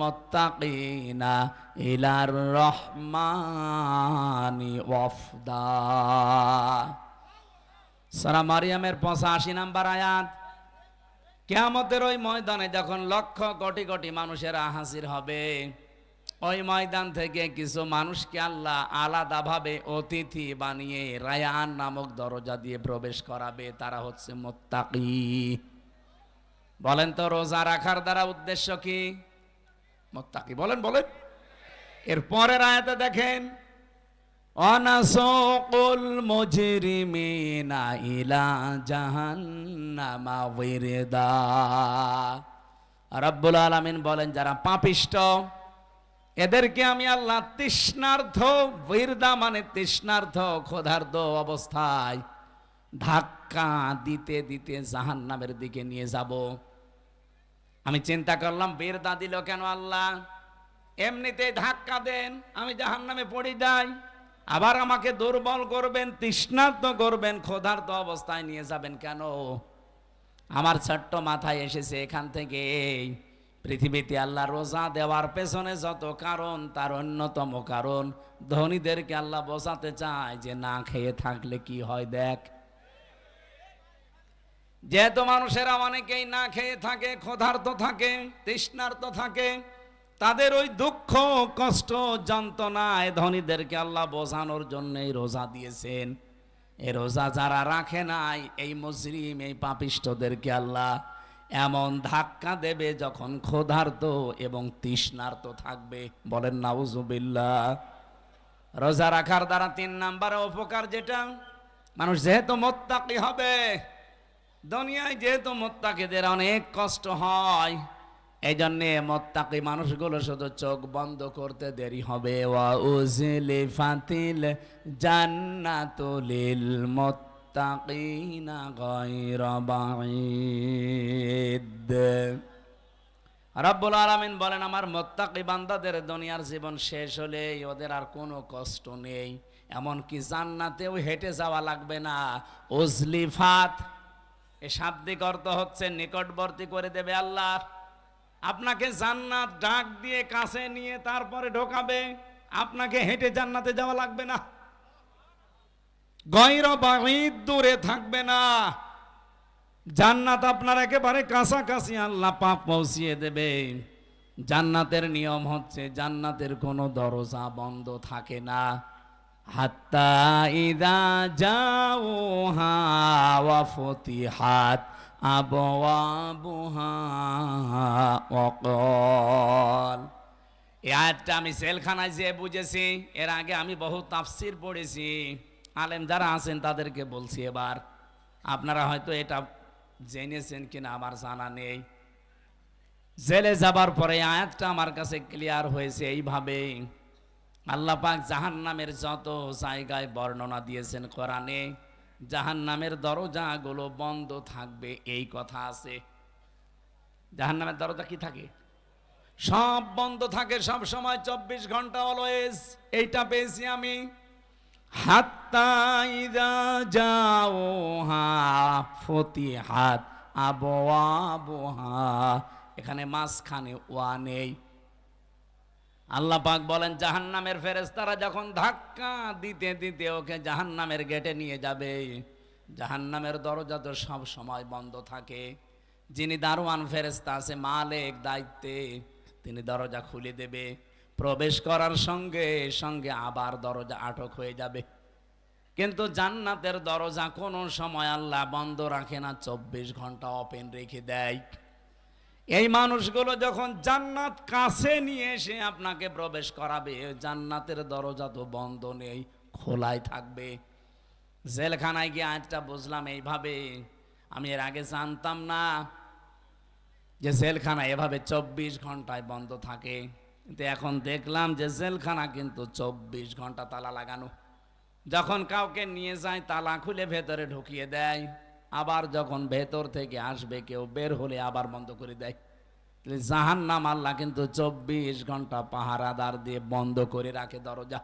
মুত্তাকিনা ইলার রহমানি ওয়াফদা সারা মারিয়ামের পঁচাশি নাম্বার আয়াত। কেয়ামতের ওই ময়দানে যখন লক্ষ কোটি কোটি মানুষেরা হাসির হবে, ওই ময়দান থেকে কিছু মানুষকে আল্লাহ আলাদাভাবে অতিথি বানিয়ে রায়ান নামক দরজা দিয়ে প্রবেশ করাবে। তারা হচ্ছে মোত্তাকি। বলেন তো, রোজা রাখার দ্বারা উদ্দেশ্য কি? মোত্তাকি, বলেন বলেন। এর পরের আয়াতে দেখেন, অনাসকুল মুজরিমিনা ইলা জাহান্নামা ওয়িরদা। রব্বুল আলামিন বলেন, যারা পাপিষ্ট, এদেরকে আমি আল্লাহ তৃষ্ণার্থ বীরদা মানে তৃষ্ণার্থ, ক্ষুধার্ত অবস্থায় ধাক্কা দিতে দিতে জাহান্নামের দিকে নিয়ে যাব। আমি চিন্তা করলাম, বীরদা দিল কেন আল্লাহ? এমনিতে ধাক্কা দেন, আমি জাহান্নামে পড়ি যাই। আবার আমাকে দুর্বল করবেন, তৃষ্ণার্ত করবেন, ক্ষোধার্ত অবস্থায় নিয়ে যাবেন কেন? আমার ছোট্ট মাথায় এসেছে এখান থেকে, পৃথিবীতে আল্লাহ রোজা দেওয়ার পেছনে যত কারণ, তার অন্যতম কারণ, ধনীদেরকে আল্লাহ বোঝাতে চায় যে না খেয়ে থাকলে কি হয় দেখ। যেহেতু মানুষেরা অনেকেই না খেয়ে থাকে, ক্ষুধার্ত থাকে, তৃষ্ণার্ত থাকে, তাদের ওই দুঃখ, কষ্ট, যন্ত্রণায় ধনীদেরকে আল্লাহ বোঝানোর জন্যই রোজা দিয়েছেন। এই রোজা যারা রাখে নাই, এই মুসলিম, এই পাপিষ্টদেরকে আল্লাহ এমন ধাক্কা দেবে যখন ক্ষুধার্ত এবং তৃষ্ণার্ত থাকবে। বলেন নাউজুবিল্লাহ রোজা রাখার দ্বারা তিন নাম্বারে উপকার যেটা? মানুষ যেহেতু মোত্তাকি হবে দুনিয়ায় যেহেতু মোত্তাকিদের অনেক কষ্ট হয় এই জন্যে মোত্তাকি মানুষগুলো শুধু চোখ বন্ধ করতে দেরি হবে। ওয়া উজলি ফাতিল জান্নাতুলিল মুত্তাকিনা গায়রা বাঈদ। রব্বুল আলামিন বলেন, আমার মোত্তাকি বান্দাদের দুনিয়ার জীবন শেষ হলে ওদের আর কোনো কষ্ট নেই। এমনকি জান্নাতেও হেঁটে যাওয়া লাগবে না। উজলিফাত এ শাব্দিক অর্থ হচ্ছে নিকটবর্তী করে দেবে আল্লাহ। আপনাকে জান্নাত ডাক দিয়ে কাছে নিয়ে তারপরে ঢোকাবে। আপনাকে হেঁটে জান্নাতে যাওয়া লাগবে না। গৈর বাহিদ দূরে থাকবে না। জান্নাত আপনার একেবারে কাছাকাছি আল্লাহ পাক পৌঁছিয়ে দেবে। জান্নাতের নিয়ম হচ্ছে জান্নাতের কোনো দরজা বন্ধ থাকে না। হাত্তা ইদা যাও ওয়া ফতিহাত আবওয়াবুহা ওয়াকাল এই আয়াতটা আমি সেলখানায় যেয়ে বুঝেছি, এর আগে আমি বহু তাফসির পড়েছি। আলেম যারা আছেন তাদেরকে বলছি এবার। আপনারা হয়তো এটা জেনেছেন কিনা আমার জানা নেই। জেলে যাবার পরে আয়াতটা আমার কাছে ক্লিয়ার হয়েছে এইভাবে আল্লাহ পাক জাহান্নামের যত জায়গায় বর্ণনা দিয়েছেন কোরআনে জাহান জাহান্নামের দরজাগুলো বন্ধ থাকবে, এই কথা আছে। জাহান নামের দরজা কি থাকে? সব বন্ধ থাকে, সব সময় চব্বিশ ঘণ্টা অলওয়েজ এইটা পেয়েছি আমি। হাত্তা ইদা যাও ফতি হাত আবহা এখানে মাঝখানে ওয়া নেই। আল্লাহ পাক বলেন, জাহান্নামের ফেরেশতারা যখন ধাক্কা দিতে দিতে ওকে জাহান্নামের গেটে নিয়ে যাবে, জাহান্নামের দরজা তো সব সময় বন্ধ থাকে। যিনি দারোয়ান ফেরেশতা আছে, মালিক দায়িত্বে, তিনি দরজা খুলে দেবে। প্রবেশ করার সঙ্গে সঙ্গে আবার দরজা আটক হয়ে যাবে। কিন্তু জান্নাতের দরজা কোনো সময় আল্লাহ বন্ধ রাখে না, চব্বিশ ঘণ্টা ওপেন রেখে দেয়। এই মানুষগুলো যখন জান্নাত কাছে নিয়ে এসে আপনাকে প্রবেশ করাবে, জান্নাতের দরজা তো বন্ধ নেই, খোলাই থাকবে। জেলখানায় গিয়ে আজটা বুঝলাম এইভাবে, আমি এর আগে জানতাম না যে জেলখানা এভাবে চব্বিশ ঘন্টায় বন্ধ থাকে। কিন্তু এখন দেখলাম যে জেলখানা কিন্তু চব্বিশ ঘণ্টা তালা লাগানো। যখন কাউকে নিয়ে যায়, তালা খুলে ভেতরে ঢুকিয়ে দেয়। আবার যখন ভেতর থেকে আসবে, কেউ বের হলে আবার বন্ধ করে দেয়। জাহান নাম আল্লাহ কিন্তু চব্বিশ ঘণ্টা পাহারাদার দিয়ে বন্ধ করে রাখে দরজা।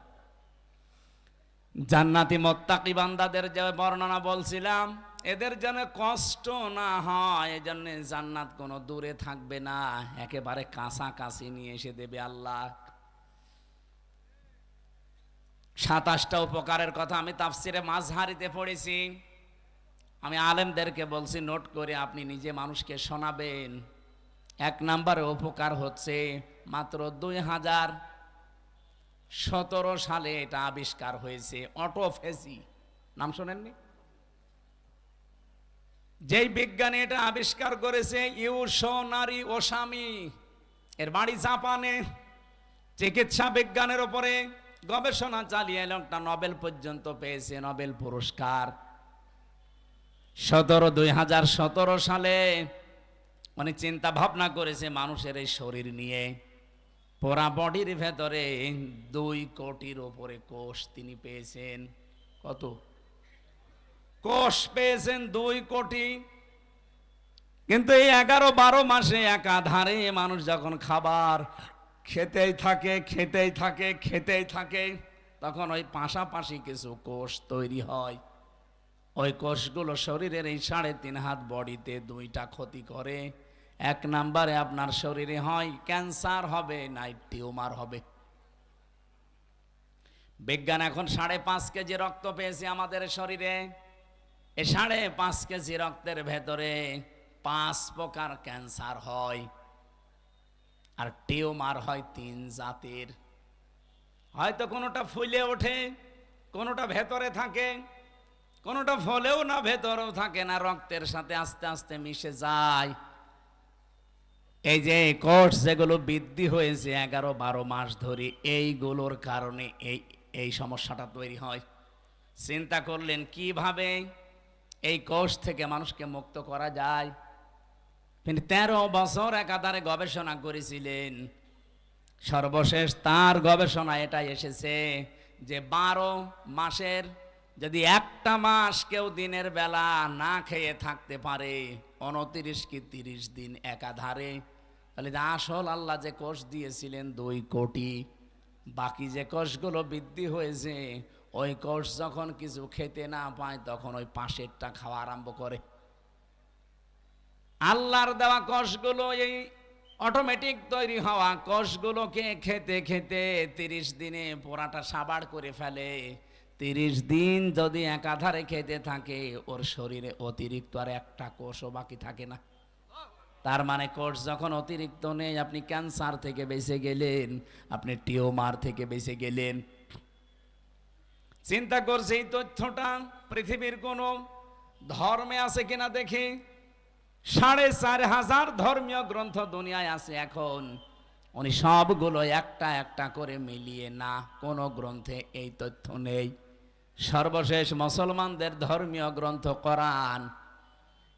জান্নাতি মোত্তাকি বান্দাদের যে বর্ণনা বলছিলাম, এদের যেন কষ্ট না হয়, এজন্য জান্নাত কোনো দূরে থাকবে না। একেবারে কাছাকাছি নিয়ে এসে দেবে আল্লাহ। সাতাশটা উপকারের কথা আমি তাফসিরে মাঝহারিতে পড়েছি। আমি আলেমদেরকে বলছি নোট করে আপনি নিজে মানুষকে শোনাবেন। এক নম্বরে উপকার হচ্ছে মাত্র দুই হাজার সতেরো সালে এটা আবিষ্কার হয়েছে অটোফেসি নাম শোনেননি? যেই বিজ্ঞানী এটা আবিষ্কার করেছে ইউশনারি ওসামি। এর বাড়ি জাপানে। চিকিৎসা বিজ্ঞানের ওপরে গবেষণা চালিয়ে লোকটা নোবেল পর্যন্ত পেয়েছে, নোবেল পুরস্কার। সতেরো দুই হাজার সতেরো সালে মানে চিন্তা ভাবনা করেছে মানুষের এই শরীর নিয়ে। পোড়া বডির ভেতরে দুই কোটির ওপরে কোষ তিনি পেয়েছেন। কত? কোষ পেয়েছেন দুই কোটি। কিন্তু এই এগারো বারো মাসে একাধারে মানুষ যখন খাবার খেতেই থাকে খেতেই থাকে খেতেই থাকে, তখন ওই পাশাপাশি কিছু কোষ তৈরি হয়। ওই কোষগুলো শরীরের এই সাড়ে তিন হাত বডিতে দুইটা ক্ষতি করে। এক নাম্বারে আপনার শরীরে হয় ক্যান্সার হবে নাই টিউমার হবে। বিজ্ঞান এখন সাড়ে পাঁচ কেজি রক্ত পেয়েছে আমাদের শরীরে। এ সাড়ে পাঁচ কেজি রক্তের ভেতরে পাঁচ প্রকার ক্যান্সার হয়। আর টিউমার হয় তিন জাতের। হয়তো কোনোটা ফুলে ওঠে, কোনোটা ভেতরে থাকে কোনোটা ফলেও না, ভেতরেও থাকে না, রক্তের সাথে আস্তে আস্তে মিশে যায়। এই যে কোর্স যেগুলো বৃদ্ধি হয়েছে এগারো বারো মাস ধরে, এইগুলোর কারণে এই এই সমস্যাটা তৈরি হয়। চিন্তা করলেন, কীভাবে এই কোষ থেকে মানুষকে মুক্ত করা যায়? তিনি তেরো বছর একাধারে গবেষণা করেছিলেন। সর্বশেষ তার গবেষণা এটা এসেছে যে বারো মাসের যদি একটা মাস কেউ দিনের বেলা না খেয়ে থাকতে পারে উনতিরিশ কি তিরিশ দিন একাধারে? তাহলে আসল আল্লাহ যে কোষ দিয়েছিলেন দুই কোটি, বাকি যে কোষগুলো বৃদ্ধি হয়েছে, ওই কোষ যখন কিছু খেতে না পায়, তখন ওই পাশেরটা খাওয়া আরম্ভ করে। আল্লাহর দেওয়া কোষগুলো এই অটোমেটিক তৈরি হওয়া কোষগুলোকে খেতে খেতে তিরিশ দিনে পোড়াটা সাবাড় করে ফেলে। তিরিশ দিন যদি একাধারে খেতে থাকে, ওর শরীরে অতিরিক্ত আর একটা কোষও বাকি থাকে না। তার মানে কোষ যখন অতিরিক্ত নেই, আপনি ক্যান্সার থেকে বেঁচে গেলেন, আপনি টিউমার থেকে বেঁচে গেলেন। চিন্তা করছে, এই তথ্যটা পৃথিবীর কোনো ধর্মে আছে কিনা দেখি? সাড়ে চার হাজার ধর্মীয় গ্রন্থ দুনিয়ায় আছে এখন। উনি সবগুলো একটা একটা করে মিলিয়ে না, কোনো গ্রন্থে এই তথ্য নেই। সর্বশেষ মুসলমানদের ধর্মীয় গ্রন্থ কোরআন।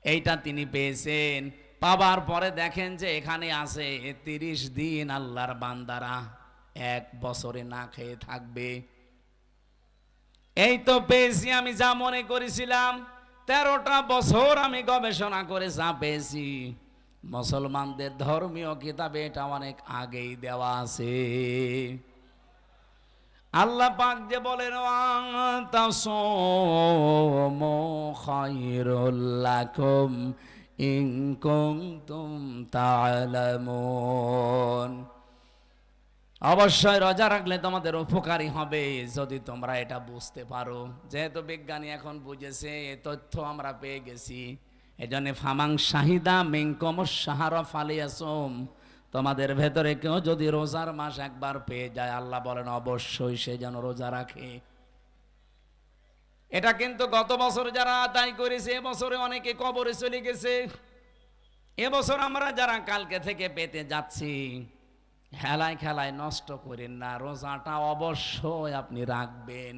এইটা তিনি পেয়েছেন। পাবার পরে দেখেন যে এখানে আছে তিরিশ দিন আল্লাহর বান্দারা এক বছরে না খেয়ে থাকবে। এই তো পেয়েছি আমি যা মনে করেছিলাম। তেরোটা বছর আমি গবেষণা করে যা পেয়েছি। মুসলমানদের ধর্মীয় কিতাবে এটা অনেক আগেই দেওয়া আছে। আল্লাহ পাক যে বলেন অবশ্যই রোজা রাখলে তোমাদের উপকারী হবে যদি তোমরা এটা বুঝতে পারো। যেহেতু বিজ্ঞানী এখন বুঝেছে, এ তথ্য আমরা পেয়ে গেছি। এজন্য ফামাং শাহিদা মিঙ্কম সাহার ফালিয়াসম তোমাদের ভেতরে কেউ যদি রোজার মাস একবার পেয়ে যায়, আল্লাহ বলেন, অবশ্যই সে যেন রোজা রাখে। এটা কিন্তু গত বছর যারা আদায় করেছে এবছরে অনেকে কবরে চলে গেছে। এবছর আমরা যারা কালকে থেকে পেতে যাচ্ছি, হেলায় খেলায় নষ্ট করেন না, রোজাটা অবশ্যই আপনি রাখবেন।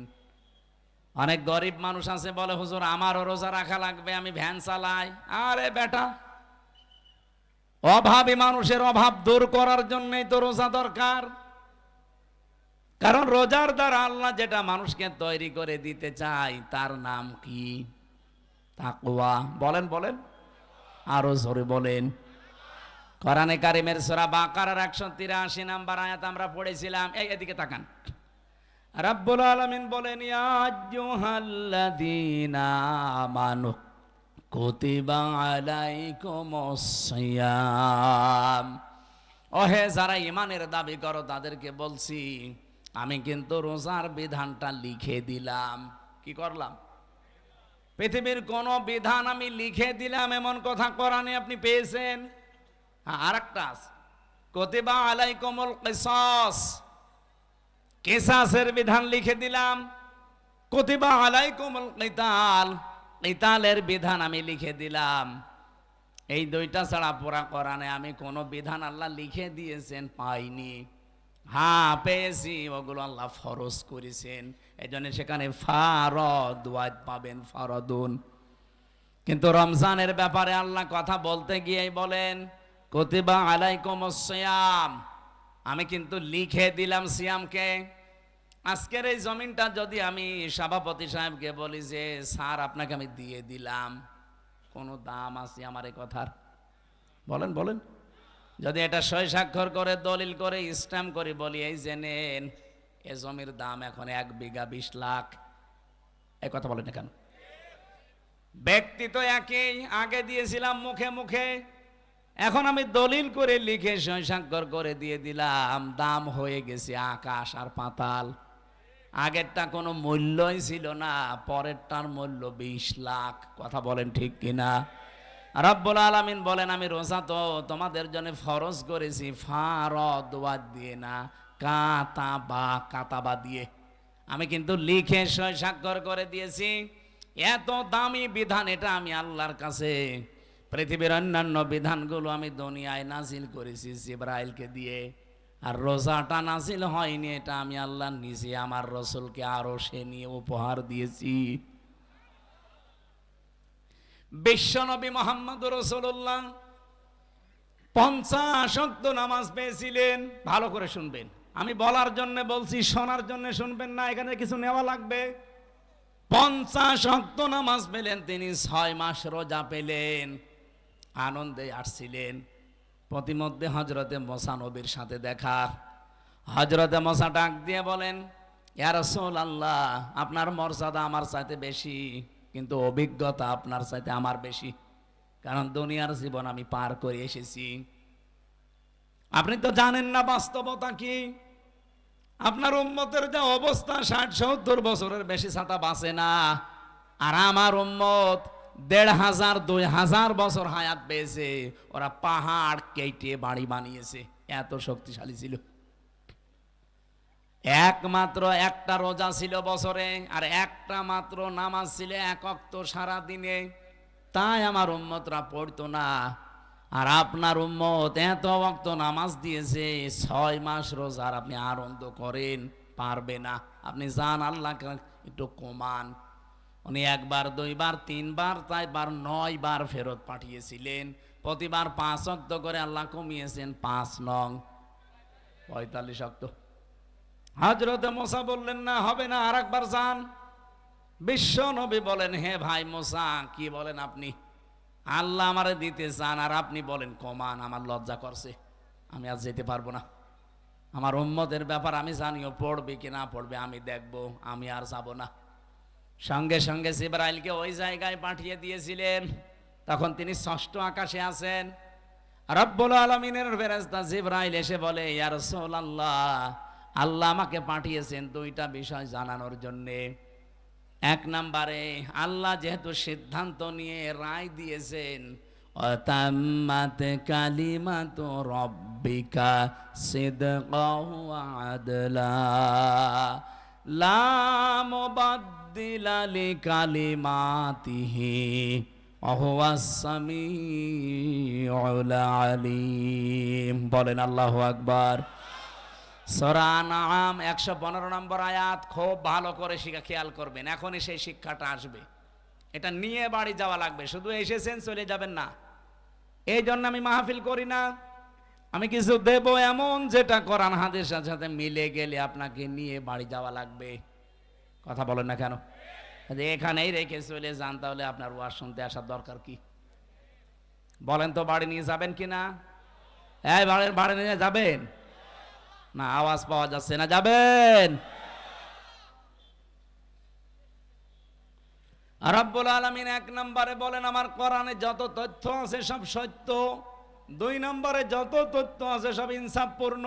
অনেক গরিব মানুষ আছে, বলে, হুজুর, আমারও রোজা রাখা লাগবে, আমি ভ্যান চালাই। আরে বেটা অভাবী মানুষের অভাব দূর করার জন্যই তো রোজা দরকার। কারণ রোজার দ্বারা আল্লাহ যেটা মানুষকে তৈরি করে দিতে চায়, তার নাম কি? তাকুয়া বলেন বলেন। আরও জোরে বলেন। কোরআনে কারিমের সূরা বাকারার 183 নাম্বার আয়াত আমরা পড়েছিলাম। এই, এদিকে তাকান। রাব্বুল আলামিন বলেন, ইয়া আইয়ুহাল্লাযীনা কুতিবা আলাইকুম সিয়াম ওহে যারা ইমানের দাবি করো, তাদেরকে বলছি, আমি কিন্তু রোজার বিধানটা লিখে দিলাম। কি করলাম? পৃথিবীর কোন বিধান আমি লিখে দিলাম, এমন কথা কোরআনে আপনি পেয়েছেন? হ্যাঁ আর একটা। কতিবা আলাইকুমুল কিসাস। কেসাসের বিধান লিখে দিলাম। কতিবা আলাইকুমুল কিতাল। কিতালের বিধান আমি লিখে দিলাম। এই দুইটা ছাড়া পুরা কোরআনে আমি কোনো বিধান আল্লাহ লিখে দিয়েছেন, পাইনি। হ্যাঁ পেয়েছি, ওগুলো আল্লাহ ফরজ করেছেন। এই জন্য সেখানে ফারদ ওয়াদ পাবেন ফারদুন। কিন্তু রমজানের ব্যাপারে আল্লাহ কথা বলতে গিয়েই বলেন, কতিবা আলাইকুম সিয়াম। আমি কিন্তু লিখে দিলাম সিয়ামকে। আজকের এই জমিনটা যদি আমি সভাপতি সাহেবকে বলি যে, স্যার, আপনাকে আমি দিয়ে দিলাম। কোনো দাম আছে আমার এই কথার? বলেন বলেন। যদি এটা সই স্বাক্ষর করে, দলিল করে, স্ট্যাম্প করে বলি, এই যে নেন, এ জমির দাম এখন এক বিঘা বিশ লাখ। এই কথা বলেন না কেন? ব্যক্তি তো একই, আগে দিয়েছিলাম মুখে মুখে। এখন আমি দলিল করে লিখে সই স্বাক্ষর করে দিয়ে দিলাম। দাম হয়ে গেছে আকাশ আর পাতাল। আগেরটা কোনো মূল্যই ছিল না, পরেরটার মূল্য বিশ লাখ। কথা বলেন ঠিক কিনা? রব্বুল আলামিন বলেন, আমি রোজা তো তোমাদের জন্য ফরজ করেছি, ফারদ ওয়াদ দিয়ে না কাতা বা কাতাবা দিয়ে। আমি কিন্তু লিখে স্বাক্ষর করে দিয়েছি। এত দামি বিধান, এটা আমি আল্লাহর কাছে, পৃথিবীর অন্যান্য বিধানগুলো আমি দুনিয়ায় নাজিল করেছি জিব্রাইলকে দিয়ে। আর রোজাটা নাজিল হয়নি, এটা আমি আল্লাহ নিজে আমার রসুলকে আরও সে নিয়ে উপহার দিয়েছি। বিশ্বনবী মোহাম্মদ রসুল্লাহ পঞ্চাশ অক্ত নামাজ পেয়েছিলেন। ভালো করে শুনবেন। আমি বলার জন্য বলছি, শোনার জন্য শুনবেন না, এখানে কিছু নেওয়া লাগবে। পঞ্চাশ অক্ত নামাজ পেলেন, তিনি ছয় মাস রোজা পেলেন, আনন্দে আসছিলেন। প্রতিমধ্যে হজরতে মোসানবীর সাথে দেখা। হজরতে মশা ডাক দিয়ে বলেন ইয়ারসোল আল্লাহ আপনার মর্যাদা আমার চাইতে বেশি, কিন্তু অভিজ্ঞতা আপনার চাইতে আমার বেশি, কারণ দুনিয়ার জীবন আমি পার করে এসেছি। আপনি তো জানেন না বাস্তবতা কি? আপনার উম্মতের যা অবস্থা, ষাট সত্তর বছরের বেশি ছাতা বাঁচে না। আর আমার উম্মত দেড় হাজার, দুই হাজার বছর হায়াত পেয়েছে। ওরা পাহাড় কেটে বাড়ি বানিয়েছে। এত শক্তিশালী ছিল। একমাত্র একটা রোজা ছিল বছরে, আর একটা মাত্র নামাজ ছিল এক অক্ত সারা দিনে তাই আমার উম্মতরা পড়তো না। আর আপনার উম্মত এত অক্ত নামাজ দিয়েছে, ছয় মাস রোজার আপনি আনন্দ করেন, পারবে না। আপনি যান, আল্লাহকে একটু কমান। উনি একবার, দুইবার, তিনবার, চারবার নয় বার ফেরত পাঠিয়েছিলেন। প্রতিবার পাঁচ অক্ত করে আল্লাহ কমিয়েছেন, পাঁচ নং। পঁয়তাল্লিশ অক্ত। হজরতে মোসা বললেন, না, হবে না আর একবার যান। বিশ্ব নবী বলেন, হে ভাই মোসা, কি বলেন আপনি? আল্লাহ আমারে দিতে চান, আর আপনি বলেন, কমান, আমার লজ্জা করছে। আমি আর যেতে পারব না। আমার উম্মতের ব্যাপার আমি জানিও পড়বে কি না পড়বে, আমি দেখব, আমি আর যাব না। সঙ্গে সঙ্গে জিব্রাইলকে ওই জায়গায় পাঠিয়ে দিয়েছিলেন। তখন তিনি ষষ্ঠ আকাশে আছেন। রব্বুল আলমিনের ফেরেস্তা জিব্রাইল এসে বলে, ইয়া রাসূলুল্লাহ, আল্লাহ আমাকে পাঠিয়েছেন দুইটা বিষয় জানানোর জন্যে। এক নম্বরে, আল্লাহ যেহেতু সিদ্ধান্ত নিয়ে রায় দিয়েছেন অতাম্মাত কালিমাত রব্বিকা সিদকাও আদলা। লা মুবাদ্দিলা লিকালিমাতিহি অহুয়াস সামিউল আলিম। বলেন আল্লাহু আকবার। একশো পনেরো নম্বর আয়াত খুব ভালো করে শিখা খেয়াল করবেন, এখনই সেই শিক্ষাটা আসবে। এটা নিয়ে বাড়ি যাওয়া লাগবে, শুধু এসেছেন চলে যাবেন না। এই জন্য আমি মাহফিল করি না। আমি কিছু দেব এমন যেটা কোরআন হাদিসের সাথে মিলে গেলে আপনাকে নিয়ে বাড়ি যাওয়া লাগবে। কথা বলেন না কেন? এখানেই রেখে চলে যান, তাহলে আপনার ওয়াজ শুনতে আসার দরকার কি? বলেন তো, বাড়ি নিয়ে যাবেন কি না? এই বাড়ি নিয়ে যাবেন? না, আওয়াজ পাওয়া যাচ্ছে না, যাবেন? রব্বুল আলমিন এক নম্বরে বলেন, আমার কোরআনে যত তথ্য আছে সব সত্য। দুই নম্বরে যত তথ্য আছে সব ইনসাফপূর্ণ।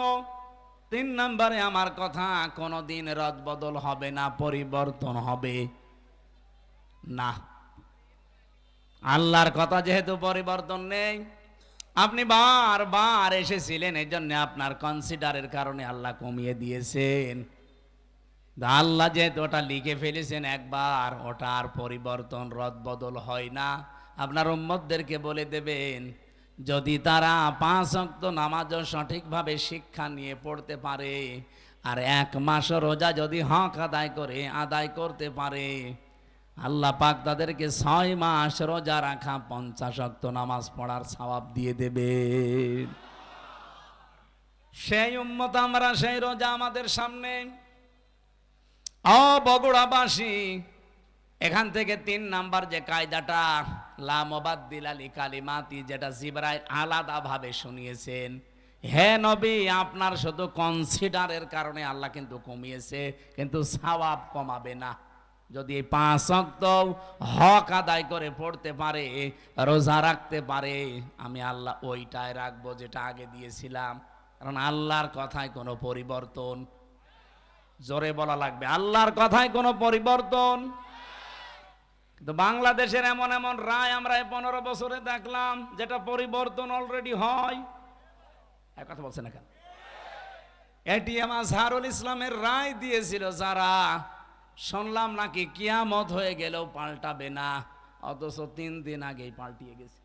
তিন নম্বরে আমার কথা, কোনোদিন রদ বদল হবে না, পরিবর্তন হবে। না। আল্লাহর কথা যেহেতু পরিবর্তন নেই, আপনি বারবার এসেছিলেন এই জন্য আপনার কনসিডারের কারণে আল্লাহ কমিয়ে দিয়েছেন। আল্লাহ যেহেতু ওটা লিখে ফেলেছেন, একবার ওটা আর পরিবর্তন, রদ বদল হয় না। আপনার উম্মতদেরকে বলে দেবেন যদি তারা পাঁচ অক্ত নামাজও সঠিকভাবে শিক্ষা নিয়ে পড়তে পারে, আর এক মাস রোজা যদি হক আদায় করে, আদায় করতে পারে, আল্লাহ পাক তাদেরকে ছয় মাস রোজা রাখা পঞ্চাশ অক্ত নামাজ পড়ার সওয়াব দিয়ে দেবে। সেই উম্মত আমরা, সেই রোজা আমাদের সামনে। ও বগুড়াবাসী এখান থেকে তিন নাম্বার যে কায়দাটা লামবাদ্দিল আলী কালিমাতি, যেটা জিবরাই আলাদাভাবে শুনিয়েছেন। হে নবী, আপনার শুধু কনসিডারের কারণে আল্লাহ কিন্তু কমিয়েছে, কিন্তু সওয়াব কমাবে না। যদি এই পাঁচ অক্ত হক আদায় করে পড়তে পারে, রোজা রাখতে পারে, আমি আল্লাহ ওইটাই রাখব যেটা আগে দিয়েছিলাম। কারণ আল্লাহর কথায় কোনো পরিবর্তন, জোরে বলা লাগবে, আল্লাহর কথায় কোনো পরিবর্তন কিন্তু বাংলাদেশের এমন এমন রায় আমরা পনেরো বছরে দেখলাম, যেটা পরিবর্তন অলরেডি হয়। এক কথা বলছে না কেন? এটিএম আজহারুল ইসলামের রায় দিয়েছিল, যারা শুনলাম নাকি কিয়ামত হয়ে গেলেও পাল্টাবে না, অথচ তিন দিন আগেই পাল্টিয়ে গেছে।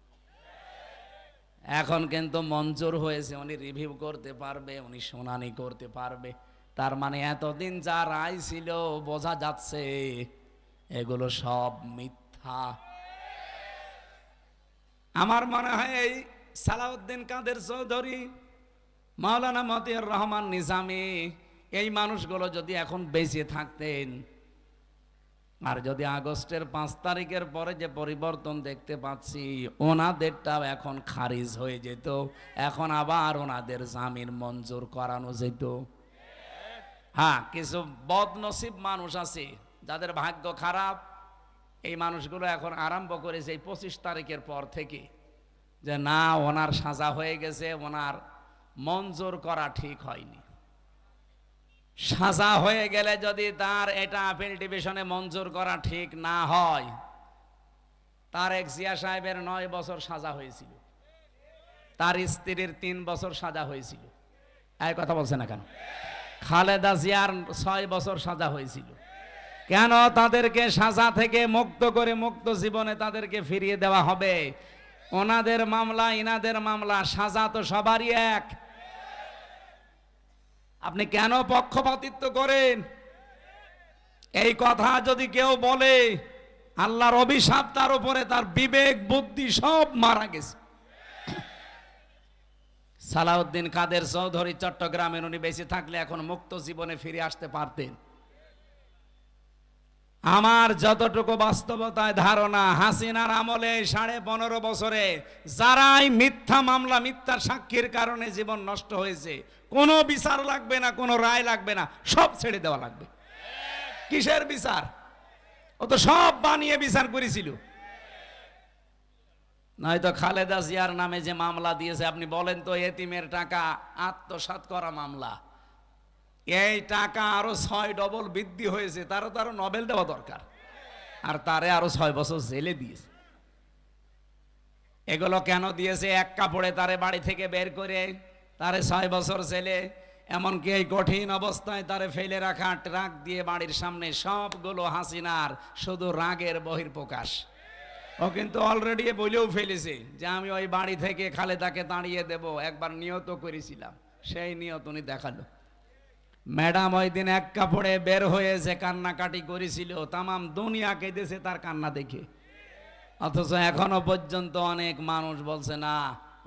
এখন কিন্তু মঞ্জুর হয়েছে, উনি রিভিউ করতে পারবে, উনি শুনানি করতে পারবে। তার মানে এতদিন যা রায় ছিল, বোঝা যাচ্ছে এগুলো সব মিথ্যা। আমার মনে হয় এই সালাউদ্দিন কাদের চৌধুরী, মাওলানা মতিউর রহমান নিজামী, এই মানুষগুলো যদি এখন বেঁচে থাকতেন, আর যদি আগস্টের পাঁচ তারিখের পরে যে পরিবর্তন দেখতে পাচ্ছি, ওনাদেরটাও এখন খারিজ হয়ে যেত। এখন আবার ওনাদের জামিন মঞ্জুর করানো যেত। হ্যাঁ কিছু বদনসিব মানুষ আছে। যাদের ভাগ্য খারাপ, এই মানুষগুলো এখন আরম্ভ করেছে এই পঁচিশ তারিখের পর থেকে যে না, ওনার সাজা হয়ে গেছে, ওনার মঞ্জুর করা ঠিক হয়নি। সাজা হয়ে গেলে যদি তার এটা আপিল ডিভিশনে মঞ্জুর করা ঠিক না হয়, তার এক জিয়া সাহেবের নয় বছর সাজা হয়েছিল। তার স্ত্রীর তিন বছর সাজা হয়েছিল। এই কথা বলছে না কেন? খালেদা জিয়ার ছয় বছর সাজা হয়েছিল। কেন তাদেরকে সাজা থেকে মুক্ত করে মুক্ত জীবনে তাদেরকে ফিরিয়ে দেওয়া হবে? ওনাদের মামলা, ইনাদের মামলা, সাজা তো সবারই এক। আপনি কেন পক্ষপাতিত্ব করেন? এই কথা যদি কেউ বলে, আল্লাহর অভিশাপ তার উপরে, তার বিবেক, বুদ্ধি সব মারা গেছে। সালাউদ্দিন কাদের চৌধুরী চট্টগ্রামের উনি বেঁচে থাকলে এখন মুক্ত জীবনে ফিরে আসতে পারতেন। আমার যতটুকু বাস্তবতায় ধারণা, হাসিনার আমলে সাড়ে পনেরো বছরে যারাই মিথ্যা মামলা মিথ্যা সাক্ষীর কারণে জীবন নষ্ট হয়েছে, কোনো বিচার লাগবে না, কোনো রায় লাগবে না, সব ছেড়ে দেওয়া লাগবে। কিসের বিচার? ও তো সব বানিয়ে বিচার করেছিল। নয়তো খালেদা জিয়ার নামে যে মামলা দিয়েছে, আপনি বলেন তো এতিমের টাকা আত্মসাৎ করা মামলা। এই টাকা আরও ছয় ডবল বৃদ্ধি হয়েছে, তারও তো আরও নবেল দেওয়া দরকার। আর তারে আরও ছয় বছর জেলে দিয়েছে। এগুলো কেন দিয়েছে? এক কাপড়ে তারে বাড়ি থেকে বের করে তারে ছয় বছর জেলে, এমনকি এই কঠিন অবস্থায় তারে ফেলে রাখা ট্রাক দিয়ে বাড়ির সামনে সবগুলো হাসিনার শুধু রাগের বহির্প্রকাশ ও কিন্তু অলরেডি বলেও ফেলেছে যে আমি ওই বাড়ি থেকে খালেদাকে দাঁড়িয়ে দেব, একবার নিয়ত করেছিলাম, সেই নিয়ত উনি দেখাল। ম্যাডাম ওই দিন এক কাপড়ে বের হয়েছে কান্নাকাটি করেছিল, তামাম দুনিয়া কেঁদেছে তার কান্না দেখে। অথচ এখনও পর্যন্ত অনেক মানুষ বলছে, না,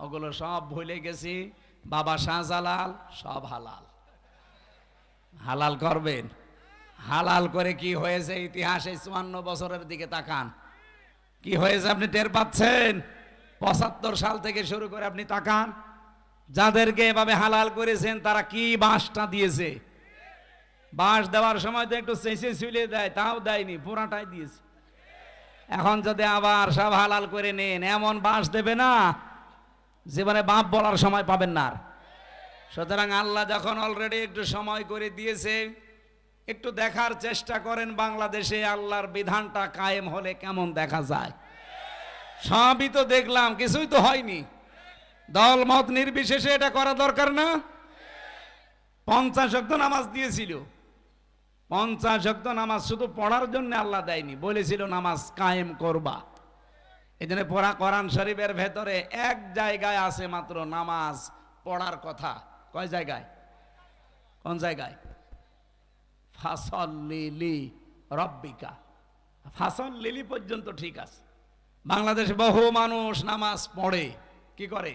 ওগুলো সব ভুলে গেছি। বাবা শাহজালাল, সব হালাল। হালাল করবেন? হালাল করে কি হয়েছে ইতিহাসে চুয়ান্ন বছরের দিকে তাকান। কি হয়েছে আপনি টের পাচ্ছেন? পঁচাত্তর সাল থেকে শুরু করে আপনি তাকান। যাদেরকে এভাবে হালাল করেছেন, তারা কি বাঁশটা দিয়েছে? বাঁশ দেওয়ার সময় তো একটু চেঁচে ছুলে দেয়, তাও দেয়নি, পুরাটাই দিয়েছে। এখন যদি আবার সব হালাল করে নেন, এমন বাস দেবে না, জীবনে বাপ বলার সময় পাবেন না আর। সুতরাং আল্লাহ যখন অলরেডি একটু সময় করে দিয়েছে, একটু দেখার চেষ্টা করেন বাংলাদেশে আল্লাহর বিধানটা কায়েম হলে কেমন দেখা যায়। সবই তো দেখলাম, কিছুই তো হয়নি। দল মত নির্বিশেষে এটা করা দরকার না। পঞ্চাশ অক্ত নামাজ দিয়েছিল। পঞ্চাশ শক্ত নামাজ শুধু পড়ার জন্য আল্লাহ দেয়নি, বলেছিল নামাজ কায়েম করবা। এই জন্য পড়া কোরআন শরীফের ভেতরে এক জায়গায় আছে মাত্র নামাজ পড়ার কথা। কয় জায়গায়? কোন জায়গায়? ফাসল লিলি রব্বিকা। ফাসল লিলি পর্যন্ত ঠিক আছে। বাংলাদেশে বহু মানুষ নামাজ পড়ে, কি করে?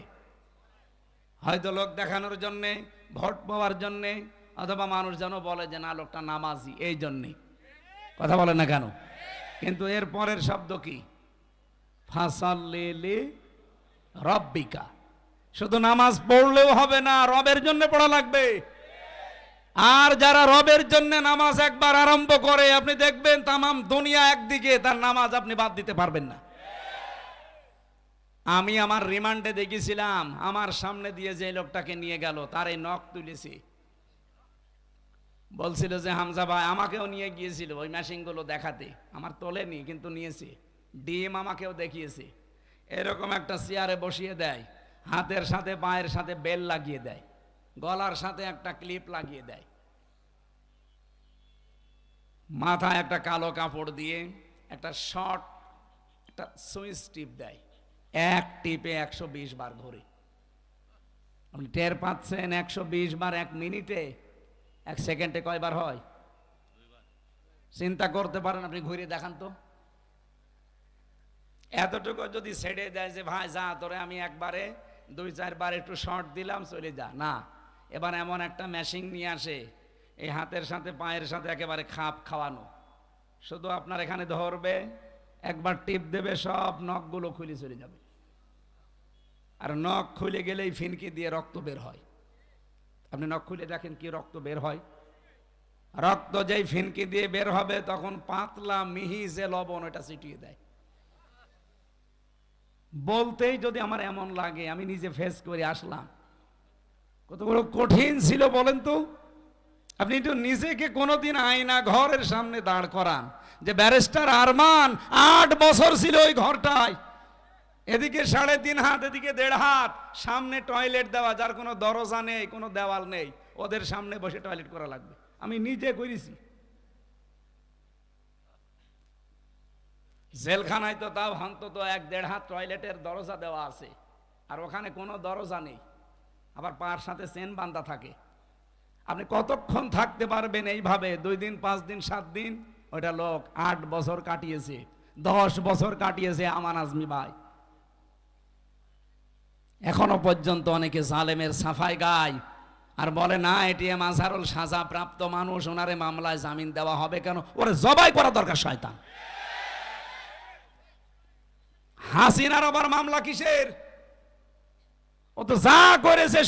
হয়তো লোক দেখানোর জন্যে, ভোট পাওয়ার জন্যে অথবা মানুষ যেন বলে যে, না, লোকটা নামাজি, এই জন্যে। কথা বলে না কেন? কিন্তু এর পরের শব্দ কি? ফাসাল্লিলি রব্বিকা। শুধু নামাজ পড়লেও হবে না, রবের জন্য পড়া লাগবে। আর যারা রবের জন্য নামাজ একবার আরম্ভ করে, আপনি দেখবেন তামাম দুনিয়া একদিকে, তার নামাজ আপনি বাদ দিতে পারবেন না। আমি আমার রিমান্ডে দেখেছিলাম, আমার সামনে দিয়ে যে লোকটাকে নিয়ে গেল, তার এই নখ তুলেছি। বলছিল যে, হামজা ভাই, আমাকেও নিয়ে গিয়েছিল ওই মেশিনগুলো দেখাতে। আমার তোলেনি কিন্তু নিয়েছে। ডিম আমাকেও দেখিয়েছে। এরকম একটা চেয়ারে বসিয়ে দেয়। হাতের সাথে, পায়ের সাথে বেল লাগিয়ে দেয়। গলার সাথে একটা ক্লিপ লাগিয়ে দেয়। মাথায় একটা কালো কাপড় দিয়ে একটা শর্ট, একটা সুইচ টিপ দেয়। এক টিপে একশো বিশ বার ঘুরে। আপনি টের পাচ্ছেন একশো বিশ বার এক মিনিটে এক সেকেন্ডে কয়বার হয়? চিন্তা করতে পারেন আপনি ঘুরে দেখান তো। এতটুকু যদি ছেড়ে দেয় যে, ভাই, যা, তোরে আমি একবারে, দুই, চারবার একটু শর্ট দিলাম, চলে যা। না, এবার এমন একটা মেশিন নিয়ে আসে, এই হাতের সাথে, পায়ের সাথে একেবারে খাপ খাওয়ানো। শুধু আপনার এখানে ধরবে, একবার টিপ দেবে, সব নখগুলো খুলে চলে যাবে। আর নখ খুলে গেলেই ফিনকি দিয়ে রক্ত বের হয়। আপনি নখ খুলে দেখেন কি রক্ত বের হয়। রক্ত যেই ফিনকি দিয়ে বের হবে, তখন পাতলা মিহি যে লবণ ওটা ছিটিয়ে দেয়। বলতেই যদি আমার এমন লাগে, আমি নিজে ফেস করে আসলাম। কত বড় কঠিন ছিল বলেন তো। আপনি একটু নিজেকে কোনোদিন আয়না ঘরের সামনে দাঁড় করান। যে ব্যারিস্টার আরমান, আট বছর ছিল ওই ঘরটায়। এদিকে সাড়ে তিন হাত, এদিকে দেড় হাত। সামনে টয়লেট দেওয়া, যার কোনো দরজা নেই, কোনো দেওয়াল নেই, ওদের সামনে বসে টয়লেট করা লাগবে। আমি নিজে করেছি জেলখানায় তো তাও অন্তত এক দেড় হাত টয়লেটের দরজা দেওয়া আছে, আর ওখানে কোনো দরজা নেই। আবার পার সাথে চেন বান্ধা থাকে। আপনি কতক্ষণ থাকতে পারবেন এইভাবে? দুই দিন, পাঁচ দিন, সাত দিন? ওটা লোক আট বছর কাটিয়েছে, দশ বছর কাটিয়েছে, আমান আজমি ভাই। এখনও পর্যন্ত অনেকে জালেমের সাফাই গায়। আর বলে, না, এটি এম আজহারুল সাজা, প্রাপ্ত মানুষ, ওনারে মামলায় জামিন দেওয়া হবে কেন? ওরে, জবাই করা দরকার শয়তান। হাসিনার আবার মামলা কিসের? ও তো যা করেছে